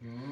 Hmm.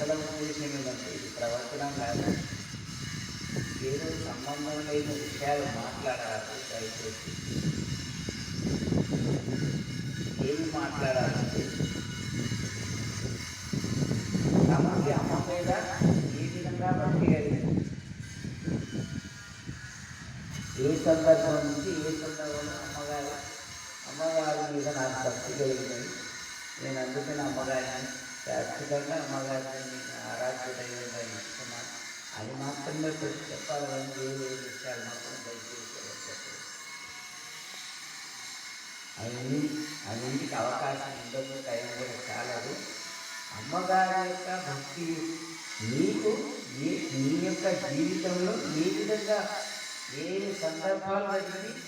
అసలు విషయం ఏంటంటే ఇది ప్రవర్తనం కాదు. ఏదో సంబంధం లేని విషయాలు మాట్లాడాలి దయచేసి. ఏమి మాట్లాడాలంటే తమకి అమ్మ మీద ఏ విధంగా భక్తి కలిగింది? ఏ సందర్భం నుంచి ఏ సందర్భంలో అమ్మగారు అమ్మగారి మీద నాకు భక్తి కలిగింది? నేను అందుకని అమ్మగారిని శాశ్వతంగా అమ్మగారిని ఆరాధ్యుడైన ఆరాధ్య ఇస్తున్నాను అది మాత్రమే కొంచెం చెప్పాలి ఏ విషయాలు మాత్రం దయచేసి అవి అన్నింటికి అవకాశం ఉండదు టైం కూడా చాలదు. అమ్మగారి యొక్క భక్తి నీకు నీ యొక్క జీవితంలో ఏ విధంగా ఏ సందర్భాలు జరిగింది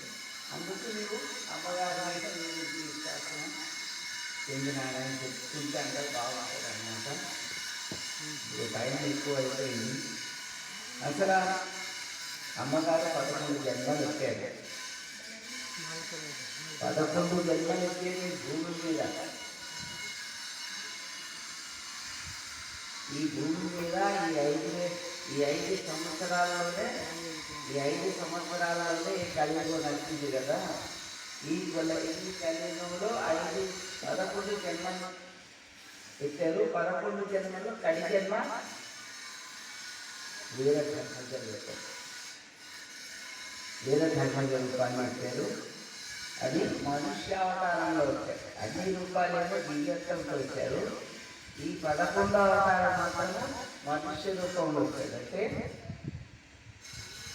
అందుకు నీవు అమ్మగారి మీద నేను విశ్వాసం చెందినాడని చెప్పుకుంటే అంటే బాగుంటుంది అన్నమాట ఇప్పుడు టైం ఎక్కువ అయిపోయింది అసలు అమ్మగారు పదకొండు జన్మలు ఎక్కారు. పదకొండు జన్మలు ఎక్కేది భూమి మీద ఈ భూమి మీద ఈ ఐదు ఈ ఐదు సంవత్సరాలలోనే ఈ ఐదు సంవత్సరాలలోనే ఈ కలియుగం నచ్చింది కదా. ఈ కొల ఈ కలియుగంలో ఐదు పదకొండు జన్మలు పెట్టారు? పదకొండు జన్మలు కడి జన్మ? వేద ధర్మజం పెట్టారు వేద ధర్మజం రూపాన్ని పెట్టారు. అది మనుష్యావతారంలో వచ్చారు అన్ని రూపాలేమో దివ్యత్వంతో వచ్చారు ఈ పదకొండవ అవతారం మాత్రము మనుష్య రూపంలో వచ్చాడు అంటే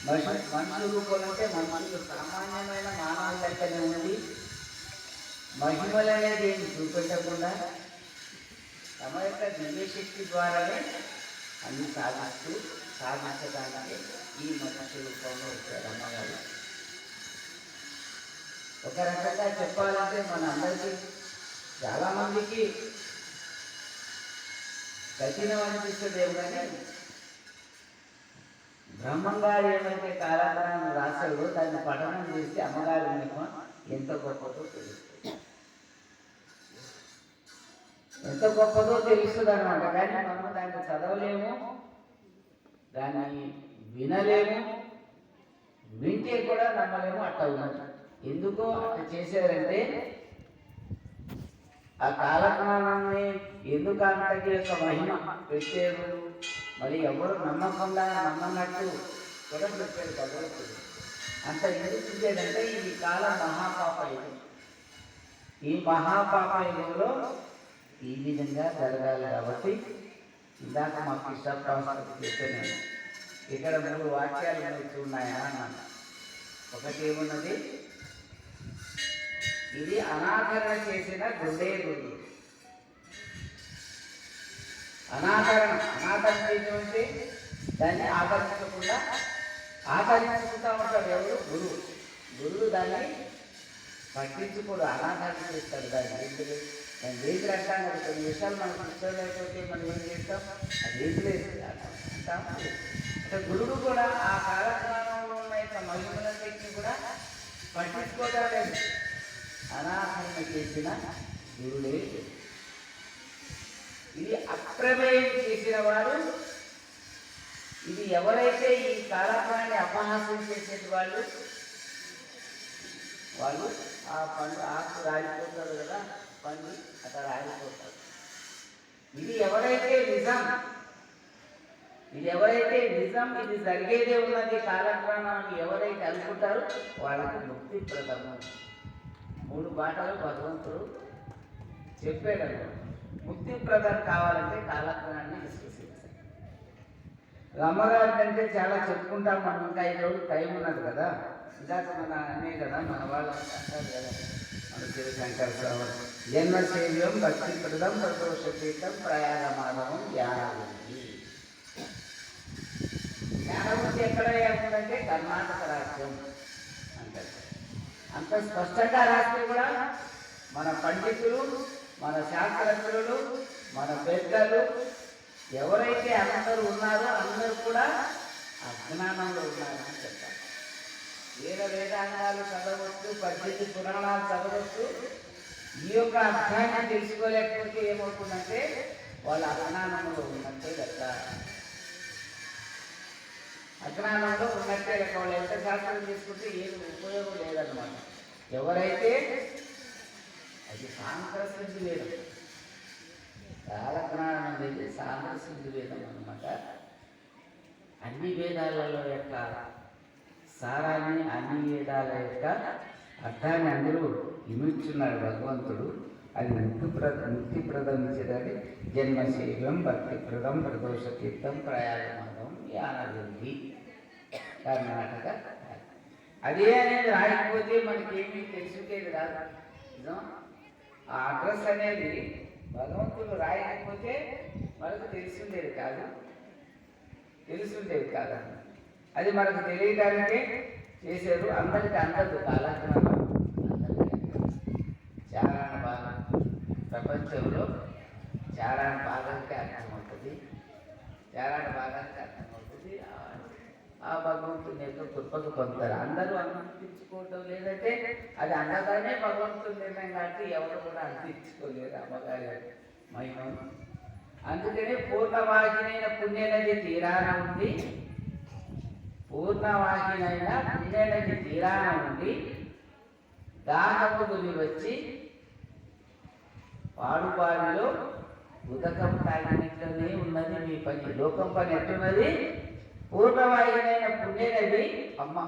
మనుషు మనుషు రూపం అంటే మనుషులు సామాన్యమైన మానవ లెక్కనే ఉండి మహిమలనేది ఏమి చూపెట్టకుండా తమ యొక్క దివ్యశక్తి ద్వారానే అన్ని సాధిస్తూ సాధించడానికి ఈ మనుష్య రూపంలో వచ్చారు అమ్మగారు ఒక రకంగా చెప్పాలంటే మన అందరికీ చాలామందికి కఠినం అనిపిస్తుందేమో కానీ బ్రహ్మంగారు ఏమైతే కాలాగ్రహాన్ని రాశాడో దాన్ని పఠనం చేస్తే అమ్మగారి మహిమ ఎంత గొప్పదో తెలుస్తుంది. ఎంత గొప్పదో తెలుస్తుంది అనమాట కానీ మనం దాన్ని చదవలేము దాన్ని వినలేము వింటే కూడా నమ్మలేము అట్లా ఉన్నట్టు ఎందుకో అట్లా చేశారంటే ఆ కాలజ్ఞానాన్ని ఎందుకు అంతటి యొక్క మహిమ పెట్టారు మరి ఎవరు నమ్మకుండా నమ్మన్నట్టు కూడా పెట్టారు భగవంతుడు. అంత ఎందుకు చూసేదంటే ఇది కాల మహాపాప యుగం ఈ మహాపాప యుగంలో ఈ విధంగా జరగాలి కాబట్టి ఇందాక మా కృష్ణ చెప్పాను. ఇక్కడ మూడు వాక్యాలు మనకి ఉన్నాయా అన్నాను. ఒకటి ఏమున్నది? ఇది అనాకరణ చేసిన గుండె గుండు. అనాకరణ అనాకరణ చేయడం దాన్ని ఆకర్షించకుండా ఆకర్షించుకుంటా ఉంటాడు ఎవరు? గురువు. గురువు దాన్ని పట్టించుకోడు అనాకరణ చేస్తాడు దాన్ని. రైతులు దాని రేతులు అంటాను కొన్ని విషయాలు మనకు ఇష్టం మనం ఏం చేస్తాం? అది రేతులేదు అంటే గురుడు కూడా ఆ కాలజ్ఞానంలో ఉన్న యొక్క మహిమలన్నింటినీ కూడా పట్టించుకోవడం లేదు. అనాకరణ చేసిన గురుడే ఇది అప్రమేయం చేసిన వారు ఇది ఎవరైతే ఈ కాలక్రమాన్ని అపహాసం చేసేటి వాళ్ళు వాళ్ళు ఆ పండు ఆకు రాలిపోతారు కదా పండు అక్కడ రాలిపోతారు ఇది ఎవరైతే నిజం ఇది ఎవరైతే నిజం ఇది జరిగేదే ఉన్నది కాలక్రమం ఎవరైతే అనుకుంటారో వాళ్ళకి ముక్తి ప్రథమం. మూడు మాటలు భగవంతుడు చెప్పాడు ముక్తి ప్రదం కావాలంటే కాలక్రమాన్ని విశ్వసించాలి రమ్మగారి అంటే చాలా చెప్పుకుంటాం మనం. ఇంకా ఐదు రోజులు టైం ఉన్నది కదా. ఇందాక మన అనే కదా మన వాళ్ళు అంటారు కదా. మన శివశంకర స్వామి. జన్మ సేవ్యం భక్తి ప్రదం ప్రదోష తీర్థం ప్రయాణ మాధవం జ్ఞానబుద్ధి జ్ఞానబుద్ధి ఎక్కడ ఏముందంటే కర్ణాటక రాష్ట్రం అంటారు. అంత స్పష్టంగా రాస్తే కూడా మన పండితులు మన శాస్త్రజ్ఞులు మన పెద్దలు ఎవరైతే అందరూ ఉన్నారో అందరూ కూడా అజ్ఞానంలో ఉన్నారని చెప్తారు వేద వేదాంగాలు చదవచ్చు పద్దెనిమిది పురాణాలు చదవచ్చు. ఈ యొక్క అర్థాన్ని తెలుసుకోలేకపోతే ఏమవుతుందంటే వాళ్ళు అజ్ఞానంలో ఉన్నట్టే లెక్క అజ్ఞానంలో ఉన్నట్టే లెక్క వాళ్ళు ఎంత శాస్త్రం తీసుకుంటే ఏమి ఉపయోగం లేదన్నమాట. ఎవరైతే అది సాంక్రసిద్ధి వేదం. కాలజ్ఞానం అనేది సాంక్రసిద్ధి వేదం అనమాట అన్ని వేదాలలో యొక్క సారాన్ని అన్ని వేదాల యొక్క అర్థాన్ని అందరూ ఇమిడ్చున్నాడు భగవంతుడు. అది ముక్తిప్రద ముక్తిప్రదం ఇచ్చేది జన్మశైవం భక్తిప్రదం ప్రదోష తీర్థం ప్రయాగమానం యానవృద్ధి కర్ణాటక అదే అనేది రాయకపోతే మనకి ఏమీ తెలుసుకేది రాదు నిజం ఆ అడ్రస్ అనేది భగవంతుడు రాయకపోతే మనకు తెలిసిండేది కాదు. తెలుసుండేది కాదు. అది మనకు తెలియడానికే చేశారు. అందరికీ అందదు కాలక్రమం అందరికీ చాలా బాగా ప్రపంచంలో చాలా బాగానికి అర్థం చాలా చారాణ అర్థమవుతుంది అర్థం ఆ భగవంతుని యొక్క కృపకు పొందుతారు. అందరూ అందించుకోవటం లేదంటే అది అన్నదానే భగవంతుని నిర్ణయం కాబట్టి ఎవరు కూడా అందించుకోలేరు అమ్మగారి మహిమ. అందుకనే పూర్ణవాహినైన పుణ్యనది తీరాన ఉంది. పూర్ణవాహినైన పుణ్యనది తీరాన ఉండి దాహముని వచ్చి పాడుపాడిలో ఉదకం తాగినట్లనే ఉన్నది మీ పని. లోకం పని ఎట్టున్నది పూర్ణవాహినైన పుణ్యనది అమ్మ.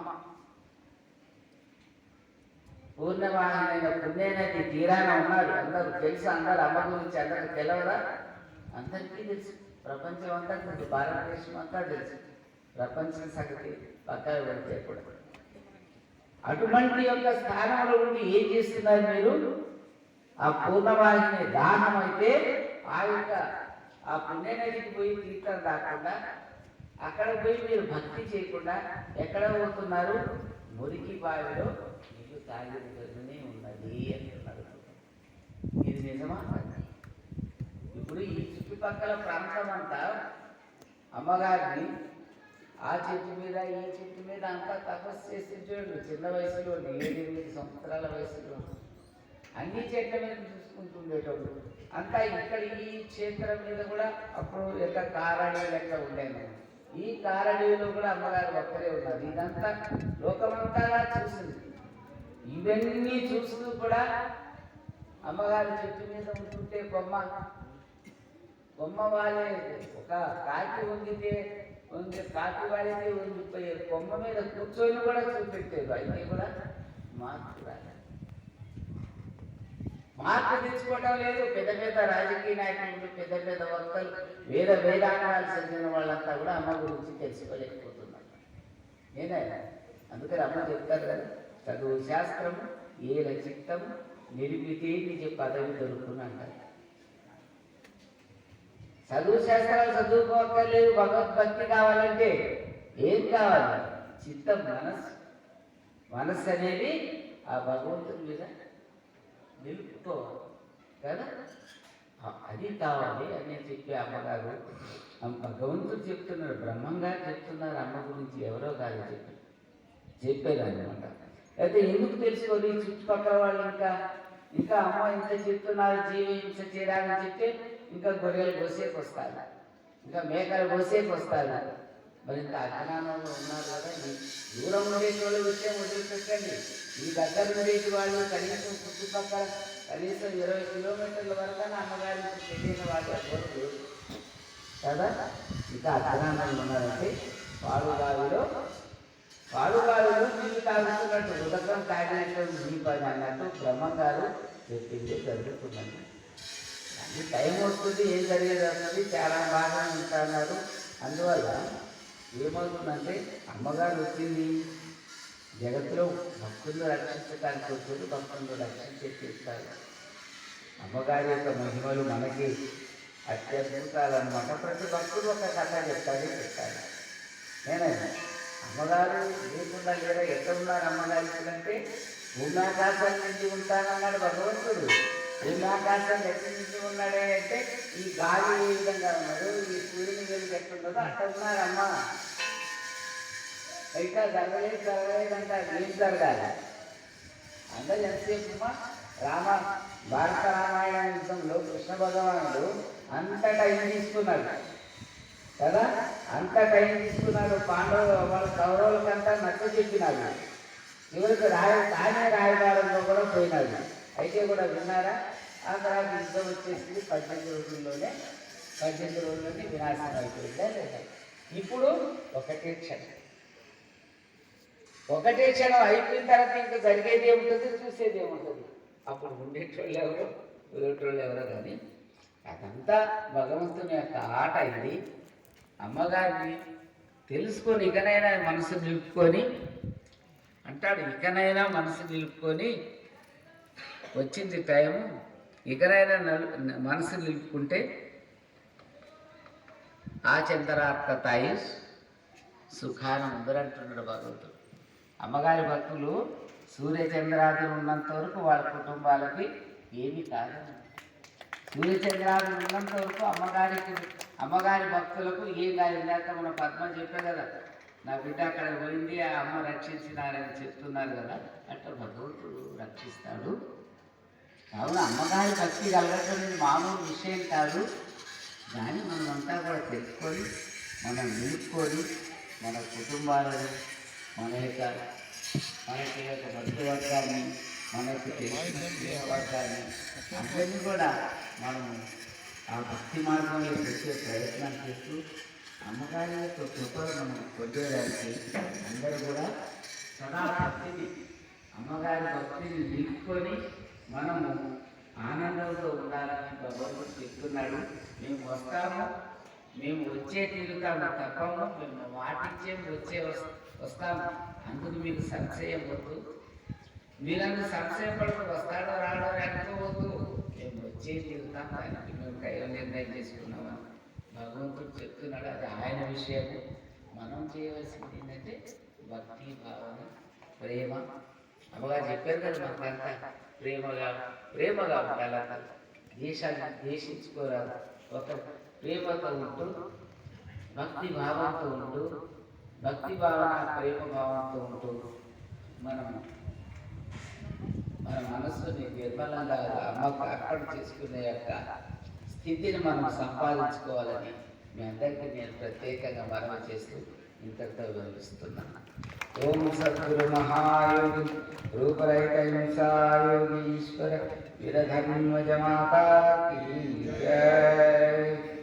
పూర్ణవాహినైన పుణ్యనది తీరాన ఉన్నారు అందరూ తెలుసు అందరు అమ్మ గురించి అందరికి తెలవదా అందరికీ తెలుసు. ప్రపంచం అంతా తెలుసు భారతదేశం అంతా తెలుసు. ప్రపంచం సంగతి పక్కన పెడితే కూడా. అటువంటి యొక్క స్థానంలో ఉండి ఏం చేస్తున్నారు మీరు? ఆ పూర్ణవాహిని దానం అయితే ఆ యొక్క ఆ పుణ్యనదికి పోయి తీర్థం రాకుండా అక్కడ పోయి మీరు భక్తి చేయకుండా ఎక్కడ పోతున్నారు? మురికి బావిలో నీళ్ళు తాగినే ఉన్నది అంటున్నారు ఇది నిజమా? ఇప్పుడు ఈ చుట్టుపక్కల ప్రాంతం అంతా అమ్మగారిని ఆ చెట్టు మీద ఈ చెట్టు మీద అంతా తపస్సు చేసి చూడండి చిన్న వయసులో ఏడు ఎనిమిది సంవత్సరాల వయసులో అన్ని చెట్ల మీద చూసుకుంటుండేటోళ్ళు. అంతా ఇక్కడ ఈ క్షేత్రం మీద కూడా అప్పుడు యొక్క కారణి లెక్క ఉండేది. ఈ కారణీయులు కూడా అమ్మగారు ఒక్కరే ఉన్నారు. ఇదంతా లోకమంతా చూసింది. ఇవన్నీ చూస్తూ కూడా అమ్మగారు చెట్టు మీద ఉంటుంటే బొమ్మ. బొమ్మ వాళ్ళే ఒక కాకి వంగితే వంగి కాకి వాడితే వంగిపోయే బొమ్మ మీద కూర్చొని కూడా చూపెట్టారు అయితే కూడా మాకు రాలేదు. మార్పు తెచ్చుకోవటం లేదు. పెద్ద పెద్ద రాజకీయ నాయకులు పెద్ద పెద్ద వక్తలు వేద వేదాంగాలు చెందిన వాళ్ళంతా కూడా అమ్మ గురించి తెలుసుకోలేకపోతున్నారు. ఏదైనా అందుకని అమ్మ చెప్తారు కదా చదువు శాస్త్రము ఏల చిత్తము నిలిపితే పదవి దొరుకుని అంటారు. చదువు శాస్త్రాలు చదువుకోక్కర్లేదు. భగవద్భక్తి కావాలంటే ఏం కావాలి? చిత్తం మనస్సు. మనస్సు అనేది ఆ భగవంతుని మీద నిలుపుకోవాలి కదా? అది కావాలి అని చెప్పి అమ్మగారు భగవంతుడు చెప్తున్నారు బ్రహ్మంగారు చెప్తున్నారు అమ్మ గురించి ఎవరో కాదు చెప్పి చెప్పేదన్నమాట. అయితే ఎందుకు తెలుసుకోవాలి చుట్టుపక్కల వాళ్ళు ఇంకా? ఇంకా అమ్మ ఇంత చెప్తున్నారు జీవించ చేయాలని చెప్పి చెప్తే ఇంకా గొర్రెలు కోసేపు వస్తారు ఇంకా మేకలు కోసేపు వస్తారు మరి ఇంత అజ్ఞానంలో ఉన్నారు కదా ఈ దూరం ఉండేటి వాళ్ళు విషయం వదిలిపెట్టండి. ఈ దగ్గర ఉండేటి వాళ్ళు కనీసం చుట్టుపక్కల కనీసం ఇరవై కిలోమీటర్ల వరకు అమ్మగారికి తెలియని వాళ్ళు ఎవరు కదా? ఇంకా అజ్ఞానంలో ఉన్నారంటే పాడుగాలిలో పాడుగాలిలో నీళ్ళు తాగుతున్నట్టు ఉదకం తాగినట్టు దీపాన్ని అన్నట్టు బ్రహ్మం గారు చెప్పింది జరుగుతుందండి. అది టైం వస్తుంది ఏం జరిగేది అన్నది చాలా బాగా ఉంటున్నారు అందువల్ల ఏమవుతుందంటే అమ్మగారు వచ్చింది. జగత్తులో భక్తులను రక్షించడానికి వచ్చింది భక్తులను రక్షించే తీస్తారు అమ్మగారి యొక్క మహిమలు మనకి అత్యద్భుతాలన్నమాట. ప్రతి భక్తుడు ఒక కథ చెప్తాడే చెప్తాడు. నేనే అమ్మగారు లేకుండా లేదా ఎక్కడ ఉన్నారు అమ్మగారు అంటే భూమాకాశం నుంచి ఉంటానన్నాడు భగవంతుడు. భూమాకాశం ఎక్కడి ఉన్నాడే అంటే ఈ గాలి ఏ విధంగా ఉన్నాడు ఈ సూర్యుని వెలుగు ఎట్లున్నదో అట్లా ఉన్నారమ్మా. అమ్మ జరగలేదు జరగలేదంట ఏం జరగాలి? అందరూ ఎంతసేపు రామ భారత రామాయణ యుద్ధంలో కృష్ణ భగవానుడు అంత టైం తీసుకున్నాడు. కదా? అంత టైం తీసుకున్నాడు. పాండవులు వాళ్ళ కౌరవులకంతా నచ్చ చెప్పినాడు. చివరికి రాయ తానే రాయబారంలో కూడా పోయినాడు. అయితే కూడా విన్నారా? ఆ తర్వాత యుద్ధం వచ్చేసింది పద్దెనిమిది రోజుల్లోనే పద్దెనిమిది రోజుల్లోనే వినాశనం అయిపోయిందా లేదా? ఇప్పుడు ఒకటే క్షణం. ఒకటే క్షణం అయిపోయిన తర్వాత ఇంకా జరిగేది ఏముంటుంది? చూసేది ఏముంటుంది? అప్పుడు ఉండేటోళ్ళు ఎవరో? ఉండేటోళ్ళు ఎవరో కానీ అదంతా భగవంతుని యొక్క ఆట ఇది. అమ్మగారిని తెలుసుకొని ఇకనైనా మనసు నిలుపుకొని అంటాడు ఇకనైనా మనసు నిలుపుకొని వచ్చింది టైము. ఇకనైనా నలు- మనసు నిలుపుకుంటే ఆ తాయి సుఖానం ఉందరంటున్నాడు భగవంతుడు. అమ్మగారి భక్తులు సూర్యచంద్రాదులు ఉన్నంత వరకు వాళ్ళ కుటుంబాలకి ఏమీ కాదు. సూర్యచంద్రాదులు ఉన్నంత వరకు అమ్మగారికి అమ్మగారి భక్తులకు ఏం కాదు. ఇందాక మన పద్మ చెప్పే కదా నా బిడ్డ అక్కడ పోయింది ఆ అమ్మ రక్షించినారని చెప్తున్నారు కదా అట్లా భగవంతుడు రక్షిస్తాడు. కావున అమ్మగారి భక్తి కలగటం మామూలు విషయం కాదు. దాన్ని మనమంతా కూడా తెలుసుకొని మనం నిలుపుకొని మన కుటుంబాలను మన యొక్క మనకి యొక్క బంధువర్గాన్ని మన యొక్క స్నేహవర్గాన్ని అందరినీ కూడా మనము ఆ భక్తి మార్గంలో పెట్టే ప్రయత్నం చేస్తూ అమ్మగారి యొక్క కృపను మనం పొందేదానికి అందరూ కూడా సదా భక్తిని అమ్మగారి భక్తిని నిలుపుకొని మనము ఆనందంతో ఉండాలని భగవంతుడు చెప్తున్నాడు. మేము వస్తాము మేము వచ్చే తీరుతాము తప్పము మేము వాటిచ్చే వచ్చే వస్తాము. అందుకు మీకు సంశయం వద్దు. మీరందరూ సంశయం వస్తాడో రాడో అనుకోవద్దు. మేము వచ్చే తీరుతాం దానికి మేము కైవ నిర్ణయం చేసుకున్నాము భగవంతుడు చెప్తున్నాడు అది ఆయన విషయము. మనం చేయవలసింది ఏంటంటే భక్తి భావన ప్రేమ. అమ్మగారు చెప్పారు కదా మనకంతా ప్రేమగా ప్రేమగా ఉండాలి? దేశాన్ని ద్వేషించుకోరాదు ఒక ప్రేమతో ఉంటూ భక్తి భావంతో ఉంటూ భక్తి భావన ప్రేమ భావంతో ఉంటూ మనం మన మనస్సుని నిర్మలంగా అమ్మకు అర్పణ చేసుకునే యొక్క స్థితిని మనం సంపాదించుకోవాలని మీ అందరికీ నేను ప్రత్యేకంగా మనవి చేస్తూ ఇంతటితో వివరిస్తున్నాను. ओम सद्गुरु महायोगी रूपरहित हिंसा योगी ईश्वर की जय।